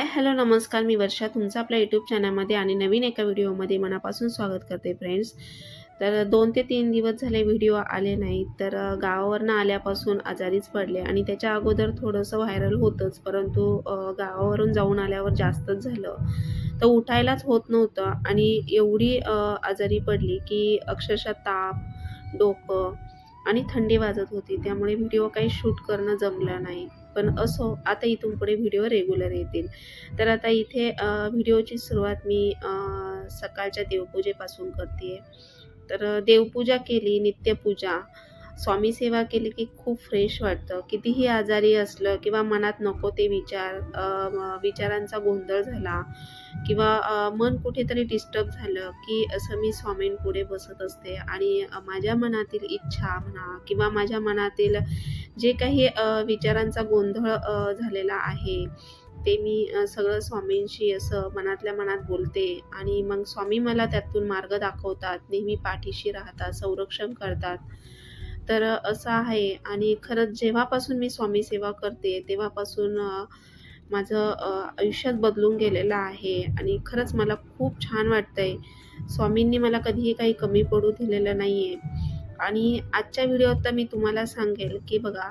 Hi hello नमस्कार. मी वर्षा तुमचं आपल्या यूट्यूब चॅनलमध्ये आणि नवीन एका व्हिडिओमध्ये मनापासून स्वागत करते फ्रेंड्स तर दोन ते तीन दिवस झाले व्हिडिओ आले नाहीत तर गावावरनं आल्यापासून आजारीच पडले आणि त्याच्या अगोदर थोडंसं व्हायरल होतंच परंतु गावावरून जाऊन आल्यावर जास्तच झालं. तर उठायलाच होत नव्हतं आणि एवढी आजारी पडली की अक्षरशः ताप डोकं आणि थंडी वाजत होती त्यामुळे व्हिडिओ काही शूट करणं जमलं नाही. पण असो आता इथून पुढे व्हिडिओ रेग्युलर येतील. तर आता इथे व्हिडिओची सुरुवात मी सकाळच्या देवपूजेपासून करते तर देवपूजा केली नित्यपूजा. स्वामी सेवा केली की खूप फ्रेश वाटतं. कितीही आजारी असलं किंवा मनात नको ते विचार विचारांचा गोंधळ झाला किंवा मन कुठेतरी डिस्टर्ब झालं की असं मी स्वामींपुढे बसत असते. आणि माझ्या मनातील इच्छा म्हणा किंवा माझ्या मनातील जे काही विचारांचा गोंधळ झालेला आहे ते मी सगळं स्वामींशी असं मनातल्या मनात बोलते. आणि मग स्वामी मला त्यातून मार्ग दाखवतात नेहमी पाठीशी राहतात संरक्षण करतात. तर असं आहे. आणि खरंच जेव्हापासून मी स्वामी सेवा करते तेव्हापासून माझं आयुष्यात बदलून गेलेलं आहे. आणि खरंच मला खूप छान वाटतंय. स्वामींनी मला कधीही काही कमी पडू दिलेलं नाही आहे आणि आजच्या व्हिडिओत तर मी तुम्हाला सांगेल की बघा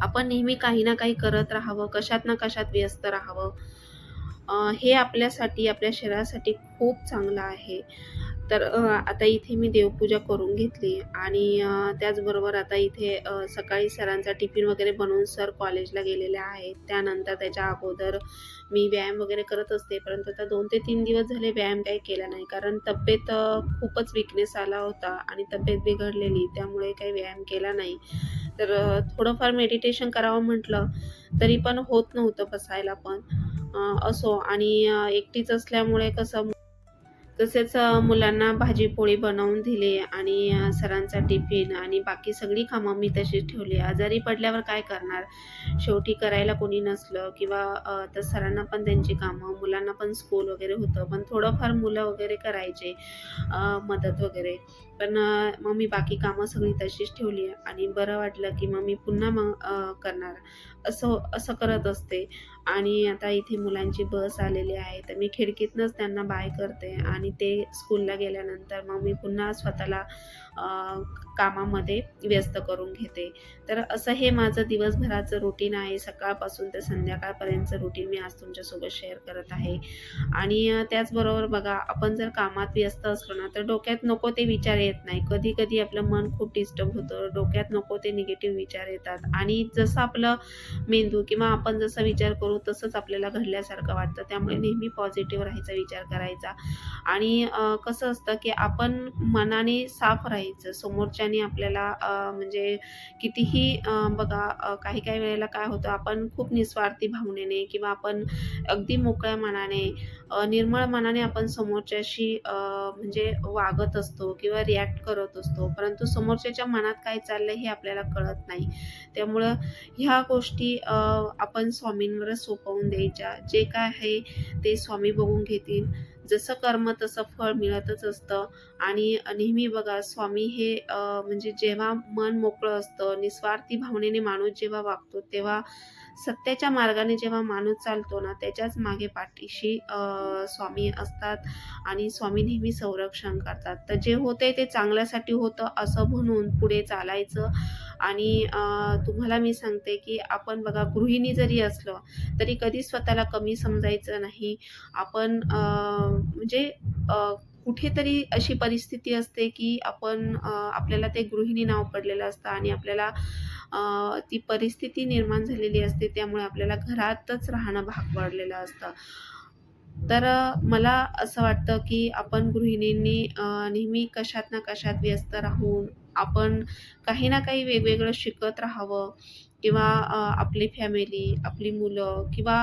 आपण नेहमी काही ना काही करत राहावं कशात ना कशात व्यस्त राहावं. हे आपल्यासाठी आपल्या शरीरासाठी खूप चांगलं आहे. तर आता इथे मी देवपूजा करून घेतली आणि त्याचबरोबर आता इथे सकाळी सरांचा टिफिन वगैरे बनवून सर कॉलेजला गेलेले आहेत. त्यानंतर त्याच्या अगोदर मी व्यायाम वगैरे करत असते परंतु आता दोन ते तीन दिवस झाले व्यायाम काही केला नाही. कारण तब्येत खूपच विकनेस आला होता आणि तब्येत बिघडलेली त्यामुळे काही व्यायाम केला नाही. तर थोडंफार मेडिटेशन करावं म्हटलं तरी पण होत नव्हतं बसायला पण. असो आणि एकटीच असल्यामुळे कसं तसेच मुलांना भाजी पोळी बनवून दिली आणि सरांचा टिफिन आणि बाकी सगळी कामं मी तशीच ठेवली. आजारी पडल्यावर काय करणार? शेवटी करायला कोणी नसलं किंवा तर सरांना पण त्यांची कामं मुलांना पण स्कूल वगैरे होतं. पण थोडंफार मुलं वगैरे करायचे मदत वगैरे. पण मग मी बाकी कामं सगळी तशीच ठेवली आहे आणि बरं वाटलं की मग मी पुन्हा मग करणार. असं असं करत असते. आणि आता इथे मुलांची बस आलेली आहे तर मी खिडकीतनंच त्यांना बाय करते आणि ते स्कूलला गेल्यानंतर मग मी पुन्हा स्वतःला कामामध्ये व्यस्त करून घेते. तर असं हे माझं दिवसभराचं रुटीन आहे. सकाळपासून ते संध्याकाळपर्यंतचं रुटीन मी आज तुमच्यासोबत शेअर करत आहे. आणि त्याचबरोबर बघा आपण जर कामात व्यस्त असलो ना तर डोक्यात नको ते विचार येत नाही. कधी कधी आपलं मन खूप डिस्टर्ब होतं. डोक्यात नको ते निगेटिव्ह विचार येतात. आणि जसं आपलं मेंदू किंवा आपण जसा विचार करू तसंच आपल्याला घडल्यासारखं वाटतं. त्यामुळे नेहमी पॉझिटिव्ह राहायचा विचार करायचा. आणि कसं असतं की आपण मनाने साफ राहायचं. समोरच्याने आपल्याला म्हणजे कितीही बघा काही काही वेळेला काय होतं आपण खूप निस्वार्थी भावनेने किंवा आपण अगदी मोकळ्या मनाने निर्मळ मनाने आपण समोरच्याशी म्हणजे वागत असतो किंवा रिॲक्ट करत असतो. परंतु समोरच्याच्या मनात काय चाललंय हे आपल्याला कळत नाही. त्यामुळं ह्या गोष्टी आपण स्वामींवरच सोपवून द्यायच्या. जे काय आहे ते स्वामी बघून घेतील. जसं कर्म तसं फळ मिळतच असतं. आणि नेहमी बघा स्वामी हे म्हणजे जेव्हा मन मोकळं असतं निस्वार्थी भावनेने माणूस जेव्हा वागतो तेव्हा सत्याच्या मार्गाने जेव्हा माणूस चालतो ना त्याच्याच मागे पाठीशी स्वामी असतात आणि स्वामी नेहमी संरक्षण करतात. तर जे होते ते चांगल्यासाठी होतं असं म्हणून पुढे चालायचं. आणि तुम्हाला मी सांगते की आपण बघा गृहिणी जरी असलो तरी कधी स्वतःला कमी समजायचं नाही. आपण म्हणजे कुठेतरी अशी परिस्थिती असते की आपण आपल्याला ते गृहिणी नाव पडलेलं असतं आणि आपल्याला ती परिस्थिती निर्माण झालेली असते त्यामुळे आपल्याला घरातच राहणं भाग पडलेलं असतं. तर मला असं वाटतं की आपण गृहिणींनी नेहमी कशात ना कशात व्यस्त राहून आपण काही ना काही वेगवेगळं शिकत राहावं. किंवा आपली फॅमिली आपली मुलं किंवा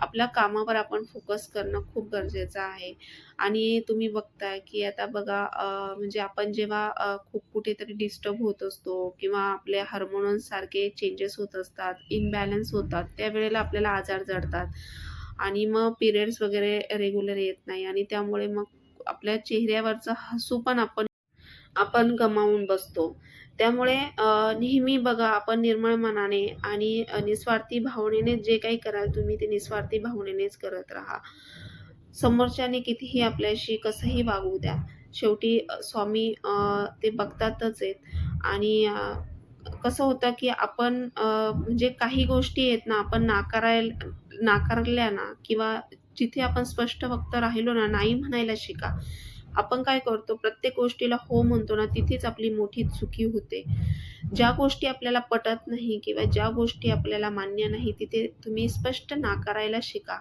आपल्या कामावर आपण फोकस करणं खूप गरजेचं आहे. आणि तुम्ही बघताय की आता बघा म्हणजे आपण जेव्हा खूप कुठेतरी डिस्टर्ब होत असतो किंवा आपले हार्मोन्स सारखे चेंजेस होत असतात इनबॅलन्स होतात त्यावेळेला आपल्याला आजार जडतात. आणि मग पिरियड्स वगैरे रेग्युलर येत नाही आणि त्यामुळे मग आपल्या चेहऱ्यावरचं हसू पण आपण आपण गमावून बसतो. त्यामुळे नेहमी बघा आपण निर्मळ मनाने आणि निस्वार्थी भावनेने जे काही कराल तुम्ही ते निस्वार्थी भावनेनेच करत राहा. समोरच्याने कितीही आपल्याशी कसंही वागू द्या. शेवटी स्वामी ते बघतातच आहेत. आणि कसं होतं की आपण म्हणजे काही गोष्टी आहेत ना आपण नाकाराय नाकारल्या ना किंवा जिथे आपण स्पष्ट वक्त राहिलो ना नाही म्हणायला शिका. आपण काय करतो? प्रत्येक गोष्टीला हो म्हणतो ना तिथेच आपली मोठी चुकी होते. ज्या गोष्टी आपल्याला पटत नाही किंवा ज्या गोष्टी आपल्याला मान्य नाही तिथे तुम्ही स्पष्ट नाकारायला शिका.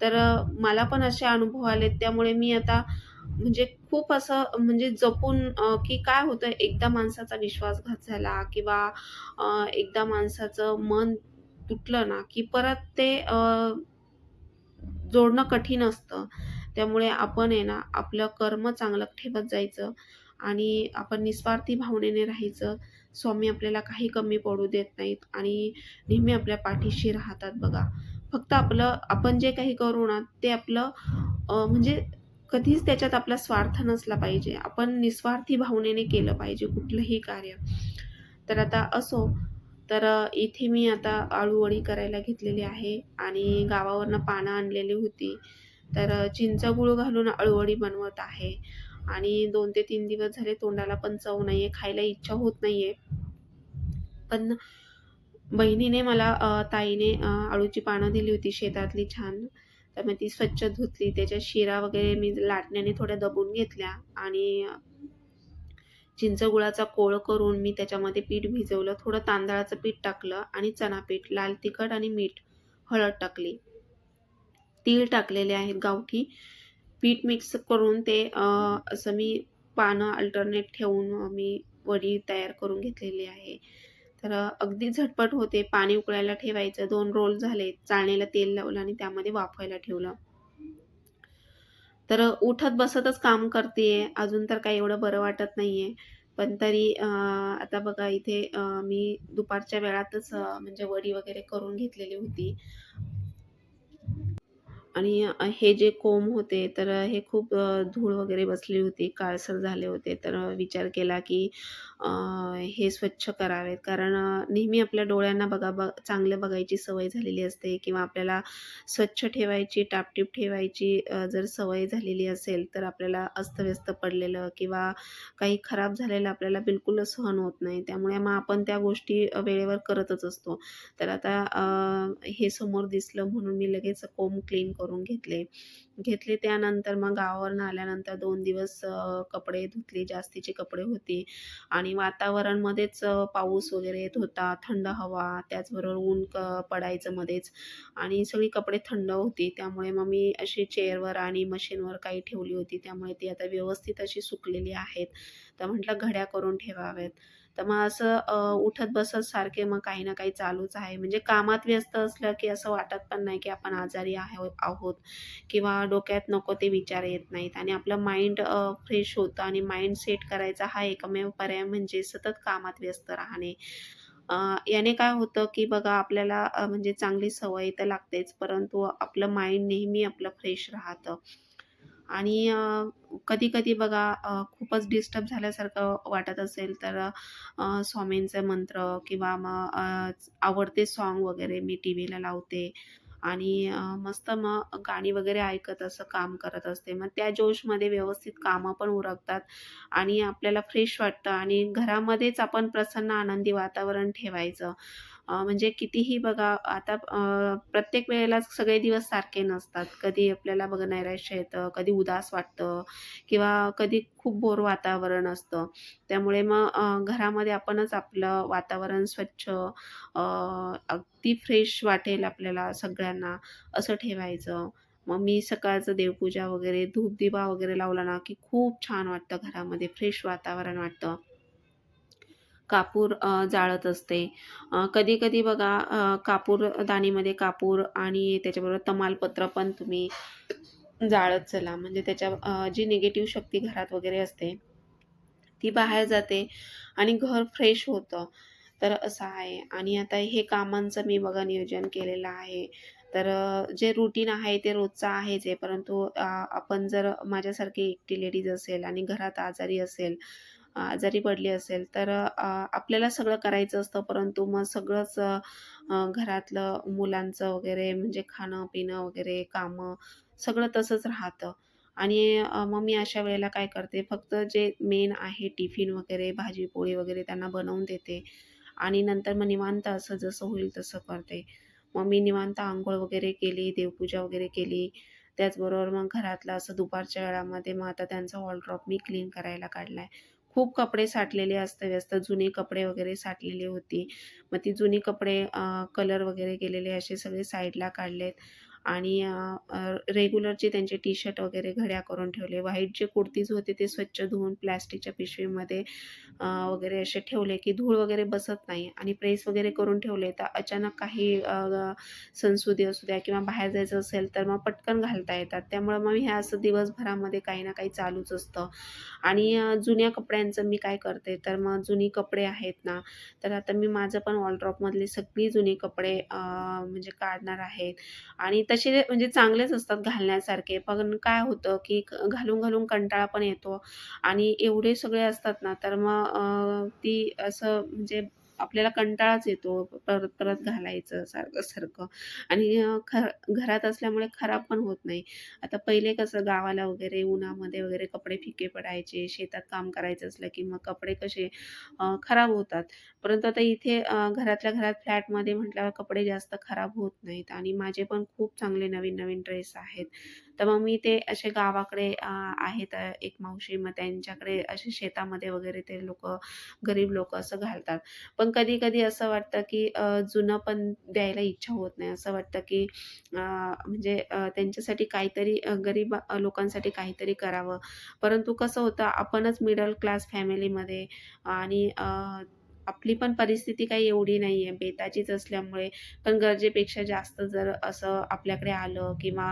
तर मला पण असे अनुभव आले त्यामुळे मी आता म्हणजे खूप असं म्हणजे जपून की काय होतं? एकदा माणसाचा विश्वासघात झाला किंवा एकदा माणसाचं मन तुटलं ना की परत ते जोडणं कठीण असतं. त्यामुळे आपण आहे ना आपलं कर्म चांगलं ठेवत जायचं आणि आपण निस्वार्थी भावनेने राहायचं. स्वामी आपल्याला काही कमी पडू देत नाहीत आणि नेहमी आपल्या पाठीशी राहतात बघा. फक्त आपलं आपण जे काही करू ना ते आपलं म्हणजे कधीच त्याच्यात आपला स्वार्थ नसला पाहिजे. आपण निस्वार्थी भावनेने केलं पाहिजे कुठलंही कार्य. तर आता असो तर इथे मी आता आळूवडी करायला घेतलेली आहे आणि गावावरनं पानं आणलेली होती. तर चिंच गुळ घालून अळवडी बनवत आहे. आणि दोन ते तीन दिवस झाले तोंडाला पण चव नाही आहे खायला इच्छा होत नाही आहे पण बहिणीने मला ताईने अळूची पानं दिली होती शेतातली छान. तर मग ती स्वच्छ धुतली त्याच्या शिरा वगैरे मी लाटण्याने थोड्या दबून घेतल्या आणि चिंच गुळाचा कोळ करून मी त्याच्यामध्ये पीठ भिजवलं थोडं तांदळाचं पीठ टाकलं आणि चणा पीठ लाल तिखट आणि मीठ हळद टाकली. तीळ टाकलेले आहेत गावठी. पीठ मिक्स करून ते असं मी पानं अल्टरनेट ठेवून मी वडी तयार करून घेतलेली आहे. तर अगदी झटपट होते. पाणी उकळायला ठेवायचं. दोन रोल झाले. चाळणीला तेल लावलं आणि त्यामध्ये वाफवायला ठेवलं. तर उठत बसतच काम करते अजून तर काही एवढं बरं वाटत नाही आहे पण तरी आता बघा इथे मी दुपारच्या वेळातच म्हणजे वडी वगैरे करून घेतलेली होती. आणि हे जे कोंब होते तर हे खूप धूळ वगैरे बसली होती काळसर झाले होते. तर विचार केला की हे स्वच्छ करावेत. कारण नेहमी आपल्या डोळ्यांना बघा ब चांगलं बघायची सवय झालेली असते किंवा आपल्याला स्वच्छ ठेवायची टापटीप ठेवायची जर सवय झालेली असेल तर आपल्याला अस्तव्यस्त पडलेलं किंवा काही खराब झालेलं आपल्याला बिलकुलच सहन होत नाही. त्यामुळे मग आपण त्या गोष्टी वेळेवर करतच असतो. तर आता हे समोर दिसलं म्हणून मी लगेच कोंब क्लीन करून घेतले. घेतले त्यानंतर मग गावावरून आल्यानंतर दोन दिवस कपडे धुतले जास्तीचे कपडे होते. आणि वातावरणमध्येच पाऊस वगैरे येत होता थंड हवा त्याचबरोबर ऊन क पडायचं मध्येच. आणि सगळी कपडे थंड होती त्यामुळे मग मी अशी चेअरवर आणि मशीनवर काही ठेवली होती. त्यामुळे ती आता व्यवस्थित अशी सुकलेली आहेत. तर म्हटलं घड्या करून ठेवाव्यात. तर मग असं उठत बसत सारखे मग काही ना काही चालूच आहे. म्हणजे कामात व्यस्त असलं की असं वाटत पण नाही की आपण आजारी आहे आहोत किंवा डोक्यात नको ते विचार येत नाहीत. आणि आपलं माइंड फ्रेश होतं आणि माइंड सेट करायचा हा एकमेव पर्याय म्हणजे सतत कामात व्यस्त राहणे. याने काय होतं की बघा आपल्याला म्हणजे चांगली सवय तर लागतेच परंतु आपलं माइंड नेहमी आपलं फ्रेश राहतं. आणि कधी-कधी बघा खूपच डिस्टर्ब झाल्यासारखं वाटत असेल तर स्वामींचं स्वामींचे मंत्र किंवा मग आवडते सॉन्ग वगैरे मी टी व्हीला लावते आणि मस्त मग गाणी वगैरे ऐकत असं काम करत असते. मग त्या जोशमध्ये व्यवस्थित कामं पण उरकतात आणि आपल्याला फ्रेश वाटतं आणि घरामध्येच आपण प्रसन्न आनंदी वातावरण ठेवायचं. म्हणजे कितीही बघा आता प्रत्येक वेळेला सगळे दिवस सारखे नसतात. कधी आपल्याला बघा नैराश्य येतं, कधी उदास वाटतं किंवा कधी खूप बोर वातावरण असतं. त्यामुळे मग घरामध्ये आपणच आपलं वातावरण स्वच्छ अगदी फ्रेश वाटेल आपल्याला सगळ्यांना असं ठेवायचं. मग मी सकाळचं देवपूजा वगैरे धूप-दिवा वगैरे लावला ना, की खूप छान वाटतं घरामध्ये फ्रेश वातावरण वाटतं. कापूर जाळत असते. कधी-कधी बघा कापूर दाणीमध्ये कापूर आणि त्याच्याबरोबर तमालपत्र पण तुम्ही जाळत चला. म्हणजे त्याच्या जी निगेटिव्ह शक्ती घरात वगैरे असते, ती बाहेर जाते आणि घर फ्रेश होतं. तर असं आहे आणि आता हे कामांचं मी बघा नियोजन केलेलं आहे. तर जे रुटीन आहे ते रोजचं आहेच आहे. परंतु आपण जर माझ्यासारखी एकटी लेडीज असेल आणि घरात आजारी असेल आजारी पडली असेल तर आपल्याला सगळं करायचं असतं परंतु मग सगळंच घरातलं मुलांचं वगैरे म्हणजे खाणं-पिणं वगैरे कामं सगळं तसंच राहतं. आणि मग मी अशा वेळेला काय करते फक्त जे मेन आहे टिफिन वगैरे भाजी-पोळी वगैरे त्यांना बनवून देते आणि नंतर मग निवांत असं जसं होईल तसं करते. मग मी निवांत आंघोळ वगैरे केली, देवपूजा वगैरे केली. त्याचबरोबर मग घरातलं असं दुपारच्या वेळामध्ये मग आता त्यांचा वॉलड्रॉप मी क्लीन करायला काढलाय. खूप कपडे साठलेले अस्तव्यस्त जुने कपडे वगैरे साठलेले होती. मग ती जुनी कपडे कलर वगैरे गेलेले असे सगळे साईडला काढलेत आणि रेग्युलरचे त्यांचे टी शर्ट वगैरे घड्या करून ठेवले. व्हाईट जे कुर्तीज होते ते स्वच्छ धुवून प्लास्टिकच्या पिशवीमध्ये वगैरे असे ठेवले, की धूळ वगैरे बसत नाही आणि प्रेस वगैरे करून ठेवले, तर अचानक काही संसुदी सणसुदी असू द्या किंवा बाहेर जायचं असेल, तर मग पटकन घालता येतात. त्यामुळे मग हे असं दिवसभरामध्ये काही ना काही चालूच असतं. आणि जुन्या कपड्यांचं मी काय करते, तर मग जुनी कपडे आहेत ना, तर आता मी माझं पण वॉलड्रॉपमधले सगळी जुनी कपडे म्हणजे काढणार आहेत आणि तसे म्हणजे चांगलेच असतात घालण्यासारखे. पण काय होतं, की घालून, घालून कंटाळा पण येतो आणि एवढे सगळे असतात ना, तर मग ती असं म्हणजे आपल्याला कंटाळाच येतो परत परत घालायचं सारखं-सारखं आणि ख घरात असल्यामुळे खराब पण होत नाही. आता पहिले कसं गावाला वगैरे उन्हामध्ये वगैरे कपडे फिके पडायचे, शेतात काम करायचं असलं की मग कपडे कसे खराब होतात. परंतु आता इथे घरातल्या घरात फ्लॅटमध्ये म्हटल्यावर कपडे जास्त खराब होत नाहीत आणि माझे पण खूप चांगले नवीन-नवीन ड्रेस आहेत. तर मग मी ते असे गावाकडे आहेत एक मावशी मग त्यांच्याकडे असे शेतामध्ये वगैरे ते लोक गरीब लोक असं घालतात. पण कधी-कधी असं वाटतं की जुनं पण द्यायला इच्छा होत नाही. असं वाटतं की म्हणजे त्यांच्यासाठी काहीतरी गरीब लोकांसाठी काहीतरी करावं. परंतु कसं होतं आपणच मिडल क्लास फॅमिलीमध्ये आणि आपली पण परिस्थिती काही एवढी नाही आहे बेताचीच असल्यामुळे पण गरजेपेक्षा जास्त जर असं आपल्याकडे आलं किंवा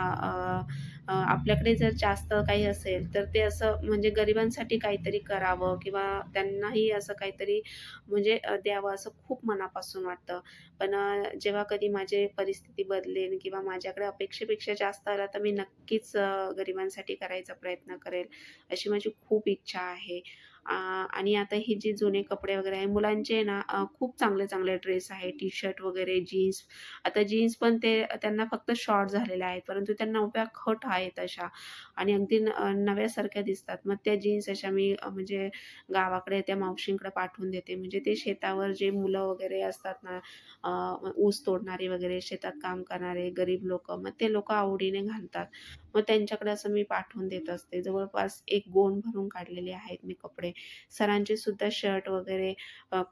आपल्याकडे जर जास्त काही असेल तर ते असं म्हणजे गरिबांसाठी काहीतरी करावं किंवा त्यांनाही असं काहीतरी म्हणजे द्यावं असं खूप मनापासून वाटतं. पण जेव्हा कधी माझी परिस्थिती बदलेल किंवा माझ्याकडे अपेक्षेपेक्षा जास्त आला तर मी नक्कीच गरिबांसाठी करायचा प्रयत्न करेल, अशी माझी खूप इच्छा आहे. आणि आता हे जे जुने कपडे वगैरे आहे मुलांचे ना खूप चांगले-चांगले ड्रेस आहे, टी-शर्ट वगैरे, जीन्स. आता जीन्स पण ते त्यांना फक्त शॉर्ट झालेले आहेत, परंतु त्यांना उभ्या खट आहेत अशा आणि अगदी न नव्यासारख्या दिसतात. मग त्या जीन्स अशा मी म्हणजे गावाकडे त्या मावशींकडे पाठवून देते. म्हणजे ते शेतावर जे मुलं वगैरे असतात ना, ऊस तोडणारे वगैरे, शेतात काम करणारे गरीब लोक मग ते लोक आवडीने घालतात. मग त्यांच्याकडे असं मी पाठवून देत असते. जवळपास एक गोण भरून काढलेले आहेत मी कपडे. सरांचे सुद्धा शर्ट वगैरे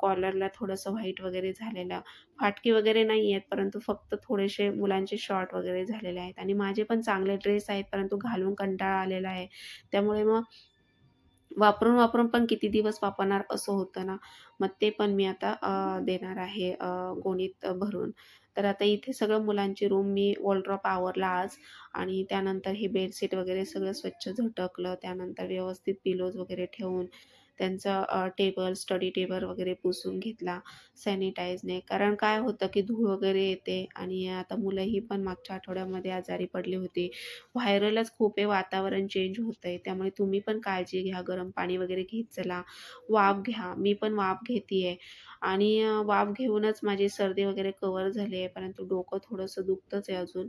कॉलरला थोडंसं व्हाईट वगैरे झालेलं. फाटके वगैरे नाही आहेत, परंतु फक्त थोडेसे मुलांचे शॉर्ट वगैरे झालेले आहेत आणि माझे पण चांगले ड्रेस आहेत, परंतु घालून कंटाळा आलेला आहे. त्यामुळे मग वापरून, वापरून पण किती दिवस वापरणार असं होतं ना, मग ते पण मी आता देणार आहे गोणीत भरून. तर आता इथे सगळं मुलांची रूम मी वॉलड्रॉप आवरला आज आणि त्यानंतर हे बेडशीट वगैरे सगळं स्वच्छ झटकलं. त्यानंतर व्यवस्थित पिलोज वगैरे ठेवून त्यांचं टेबल, स्टडी टेबल वगैरे पुसून घेतला सॅनिटाईजने. कारण काय होतं, की धूळ वगैरे येते आणि आता मुलंही पण मागच्या आठवड्यामध्ये आजारी पडली होती. व्हायरलच खूप आहे, वातावरण चेंज होतंय. त्यामुळे तुम्ही पण काळजी घ्या. गरम पाणी वगैरे घेत चला. वाफ घ्या. मी पण वाफ घेतीये आणि वाफ घेऊनच माझी सर्दी वगैरे कव्हर झाली आहे. परंतु डोकं थोडंसं दुखतंच आहे अजून.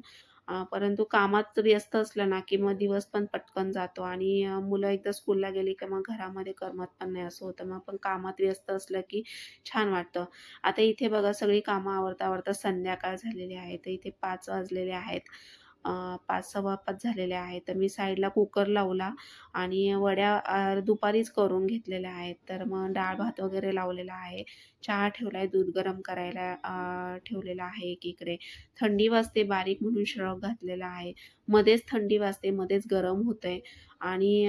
परंतु कामात व्यस्त असलं ना, की मग दिवस पण पटकन जातो आणि मुलं एकदा स्कूलला गेली की मग घरामध्ये करमत पण नाही असं होतं. मग पण कामात व्यस्त असलं की छान वाटतं. आता इथे बघा सगळी कामं आवरता-आवरता संध्याकाळ झालेली आहे. तर इथे पाच वाजलेले आहेत. पाच सव्वा पाच झालेले आहेत. तर मी साईडला कुकर लावला आणि वड्या दुपारीच करून घेतलेल्या आहेत. तर मग डाळ-भात वगैरे लावलेला आहे. चहा ठेवला आहे दूध गरम करायला ठेवलेला आहे एकीकडे. थंडी वाजते बारीक म्हणून श्रग घातलेला आहे. मध्येच थंडी वाजते, मध्येच गरम होतंय आणि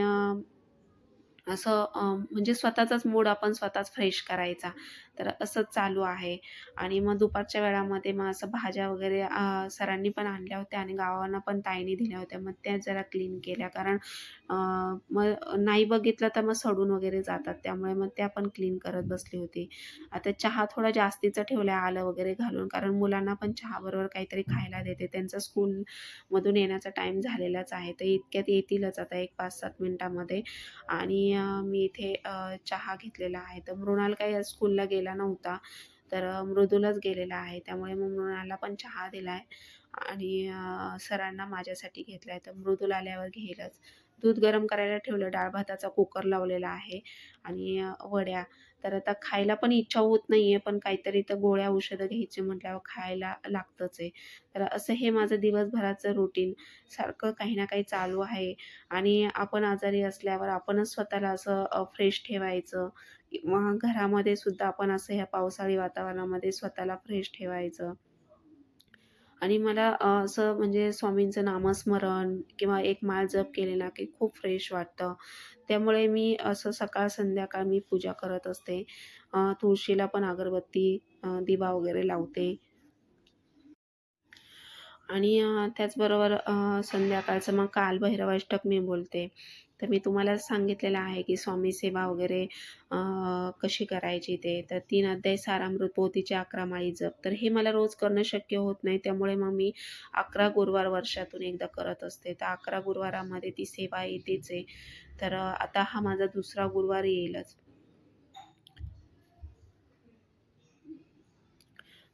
असं म्हणजे स्वतःचाच मूड आपण स्वतःच फ्रेश करायचा. तर असंच चालू आहे. आणि मग दुपारच्या वेळामध्ये मग असं भाज्या वगैरे सरांनी पण आणल्या होत्या आणि गावांना पण ताईने दिल्या होत्या. मग त्या जरा क्लीन केल्या. कारण मग नाही बघितलं तर मग सडून वगैरे जातात. त्यामुळे मग त्या पण क्लीन करत बसली होती. आता चहा थोडा जास्तीचा ठेवला आलं वगैरे घालून. कारण मुलांना पण चहाबरोबर काहीतरी खायला देते. त्यांचा स्कूलमधून येण्याचा टाईम झालेलाच आहे. तर इतक्यात येतीलच आता एक पाच सात मिनटामध्ये. आणि मी इथे चहा घेतलेला आहे. तर मृणाल काही स्कूलला गेला नव्हता. तर अ, मृदूलाच गेलेला आहे. त्यामुळे मग मृणाला पण चहा दिला आहे आणि सरांना माझ्यासाठी घेतला आहे तर मृदूल आल्यावर घेईलच. दूध गरम करायला ठेवलं. डाळ भाताचा कुकर लावलेला आहे आणि वड्या. तर आता खायला पण इच्छा होत नाही आहे पण काहीतरी तर गोळ्या औषधं घ्यायची म्हटल्यावर खायला लागतंच आहे. तर असं हे माझं दिवसभराचं रुटीन सारखं काही ना काही चालू आहे. आणि आपण आजारी असल्यावर आपणच स्वतःला असं फ्रेश ठेवायचं. घरामध्ये सुद्धा आपण असं ह्या पावसाळी वातावरणामध्ये स्वतःला फ्रेश ठेवायचं. आणि मला असं म्हणजे स्वामींचं नामस्मरण किंवा एक माळ जप केलेला की खूप फ्रेश वाटतं. त्यामुळे मी असं सकाळ संध्याकाळ मी पूजा करत असते. तुळशीला पण अगरबत्ती दिवा वगैरे लावते. आणि त्याचबरोबर संध्याकाळचं मग कालभैरवाष्टक मी बोलते. तर मी तुम्हाला सांगितलेलं आहे की स्वामी सेवा वगैरे कशी करायची ते. तर तीन अध्याय सारामृत पोथीचे अकरा माळी जप. तर हे मला रोज करणं शक्य होत नाही. त्यामुळे मग मी अकरा गुरुवार वर्षातून एकदा करत असते. तर अकरा गुरुवारामध्ये ती सेवा येतेच आहे. तर आता हा माझा दुसरा गुरुवार येईलच.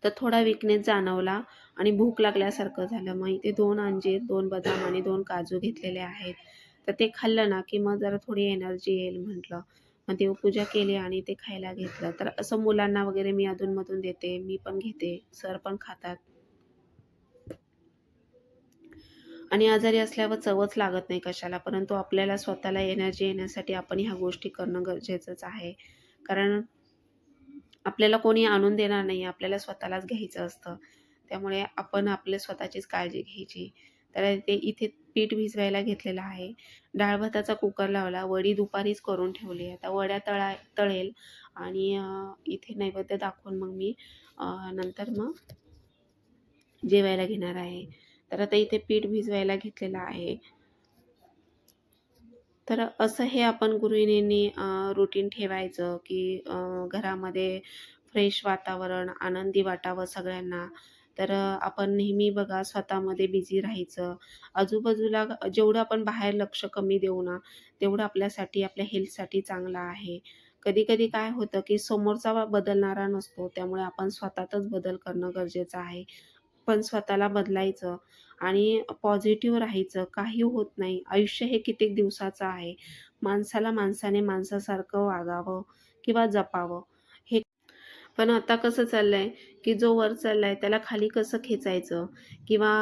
तर थोडा विकनेस जाणवला आणि भूक लागल्यासारखं झालं. मग इथे दोन अंजीर दोन बदाम आणि दोन काजू घेतलेले आहेत. तर ते खाल्लं ना की मग जरा थोडी एनर्जी येईल म्हटलं. मग देवपूजा केली आणि ते खायला घेतलं. तर असं मुलांना वगैरे मी अधूनमधून देते मी पण घेते सर पण खातात. आणि आजारी असल्यावर चवच लागत नाही कशाला परंतु आपल्याला स्वतःला एनर्जी येण्यासाठी आपण ह्या गोष्टी करणं गरजेचंच आहे. कारण आपल्याला कोणी आणून देणार नाही आपल्याला स्वतःलाच घ्यायचं असतं. त्यामुळे आपण आपल्या स्वतःचीच काळजी घ्यायची. तर ते इथे पीठ भिजवायला घेतलेलं आहे. डाळ भाताचा कुकर लावला. वडी दुपारीच करून ठेवली. आता वड्या तळा तळेल आणि इथे नैवेद्य दाखवून मग मी नंतर मग जेवायला घेणार आहे. तर आता इथे पीठ भिजवायला घेतलेलं आहे. तर असं हे आपण गृहिणींनी रुटीन ठेवायचं की घरामध्ये फ्रेश वातावरण आनंदी वाटावं सगळ्यांना. तर आपण नेहमी बघा स्वतःमध्ये बिझी राहायचं. आजूबाजूला जेवढं आपण बाहेर लक्ष कमी देऊ ना तेवढं आपल्यासाठी आपल्या हेल्थसाठी चांगलं आहे. कधी कधी काय होतं की समोरचा बदलणारा नसतो त्यामुळे आपण स्वतःतच बदल करणं गरजेचं आहे. पण स्वतःला बदलायचं आणि पॉझिटिव्ह राहायचं काही होत नाही. आयुष्य हे कित्येक दिवसाचं आहे. माणसाला माणसाने माणसासारखं वागावं किंवा जपावं. पण आता कसं चाललं आहे की जो वर चाललाय त्याला खाली कसं खेचायचं? किंवा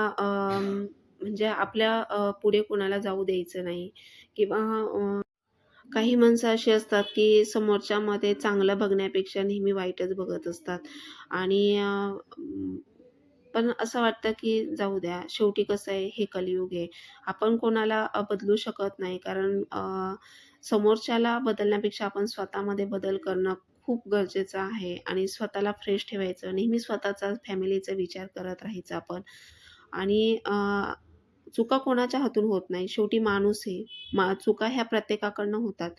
म्हणजे आपल्या पुढे कोणाला जाऊ द्यायचं नाही? किंवा काही माणसं अशी असतात की समोरच्यामध्ये चांगलं बघण्यापेक्षा नेहमी वाईटच बघत असतात. आणि पण असं वाटतं की जाऊ द्या शेवटी कसं आहे हे कलियुग आहे. आपण कोणाला बदलू शकत नाही. कारण समोरच्याला बदलण्यापेक्षा आपण स्वतःमध्ये बदल करणं खूप गरजेचं आहे आणि स्वतःला फ्रेश ठेवायचं. नेहमी स्वतःचा फॅमिलीचा विचार करत राहायचा आपण. आणि चुका कोणाच्या हातून होत नाही? शेवटी माणूस आहे. मा चुका ह्या प्रत्येकाकडनं होतात.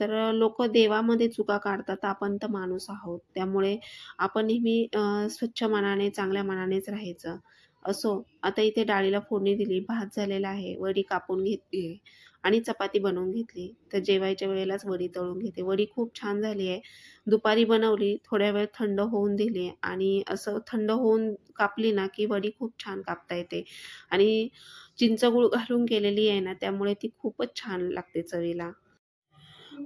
तर लोक देवामध्ये चुका काढतात आपण तर माणूस आहोत. त्यामुळे आपण नेहमी स्वच्छ मनाने चांगल्या मनानेच राहायचं. असो आता इथे डाळीला फोडणी दिली भात झालेला आहे वडी कापून घेतली आणि चपाती बनवून घेतली. तर जेवायच्या वेळेलाच वडी तळून घेते. वडी खूप छान झाली आहे. दुपारी बनवली थोड्या वेळ थंड होऊन दिली आणि असं थंड होऊन कापली ना की वडी खूप छान कापता येते. आणि चिंचगूळ घालून केलेली आहे ना त्यामुळे ती खूपच छान लागते चवीला.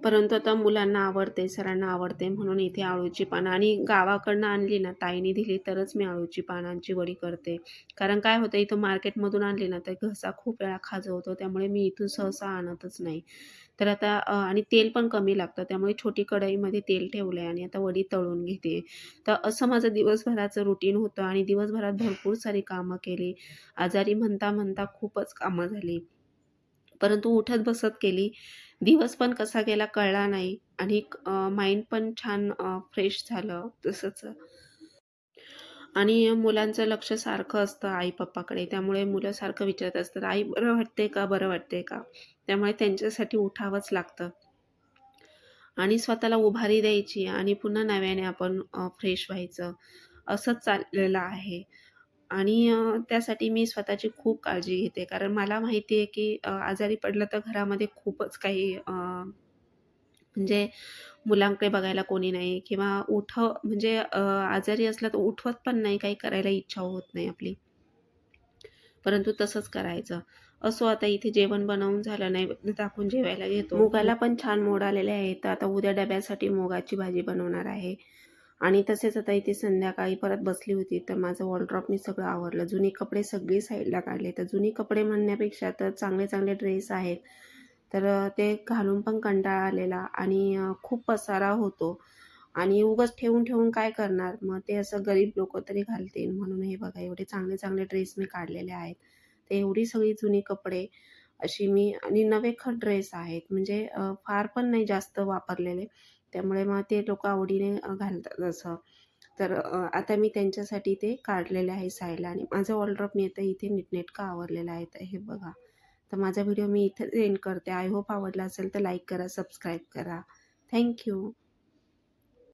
परंतु आता मुलांना आवडते सरांना आवडते म्हणून इथे अळूची पानं आणि गावाकडनं आणली ना ताईने दिली तरच मी अळूची पानांची वडी करते. कारण काय होतं इथं मार्केटमधून आणली ना तर घसा खूप वेळा खाजवतो त्यामुळे मी इथून सहसा आणतच नाही. तर आता आणि तेल पण कमी लागतं त्यामुळे छोटी कढईमध्ये तेल ठेवलं आहे आणि आता वडी तळून घेते. तर असं माझं दिवसभराचं रुटीन होतं आणि दिवसभरात भरपूर सारी कामं केली. आजारी म्हणता म्हणता खूपच कामं झाली. परंतु उठत बसत केली. दिवस पण कसा गेला कळला नाही. आणि माइंड पण छान फ्रेश झालं तसंच. आणि मुलांचं लक्ष सारखं असतं आई पप्पाकडे त्यामुळे मुलं सारखं विचारत असतात आई बरं वाटते का? बरं वाटते का? त्यामुळे त्यांच्यासाठी उठावंच लागतं. आणि स्वतःला उभारी द्यायची आणि पुन्हा नव्याने आपण फ्रेश व्हायचं. असंच चाललेलं आहे. आणि त्यासाठी मी स्वतःची खूप काळजी घेते. कारण मला माहिती आहे की आजारी पडलं तर घरामध्ये खूपच काही म्हणजे मुलांकडे बघायला कोणी नाही किंवा उठ म्हणजे आजारी असलं तर उठवत पण नाही काही करायला इच्छा होत नाही आपली. परंतु तसंच करायचं. असो आता इथे जेवण बनवून झालं नाही टाकून जेवायला घेतो. मुगाला पण छान मोड आलेले आहेत तर आता उद्या डब्यासाठी मुगाची भाजी बनवणार आहे. आणि तसेच आता इथे संध्याकाळी परत बसली होती तर माझं वॉलड्रॉपनी सगळं आवरलं. जुनी कपडे सगळी साईडला काढले. तर जुनी कपडे म्हणण्यापेक्षा तर चांगले चांगले ड्रेस आहेत. तर ते घालून पण कंटाळा आलेला आणि खूप पसारा होतो. आणि उगाच ठेवून ठेवून काय करणार? मग ते असं गरीब लोक तरी घालतील. म्हणून हे बघा एवढे चांगले चांगले ड्रेस मी काढलेले आहेत. तर एवढी सगळी जुनी कपडे अशी मी आणि नवेखट ड्रेस आहेत. म्हणजे फार पण नाही जास्त वापरलेले. त्यामुळे मग ते लोक आवडीने घालतात असं तर आता मी त्यांच्यासाठी ते काढलेले आहे साईडला आणि माझं ऑलड्रॉप मी आता इथे नीटनेटकं आवरलेलं आहे तर हे बघा. तर माझा व्हिडिओ मी इथेच एंड करते. आय होप आवडला असेल तर लाईक करा सबस्क्राईब करा. थँक्यू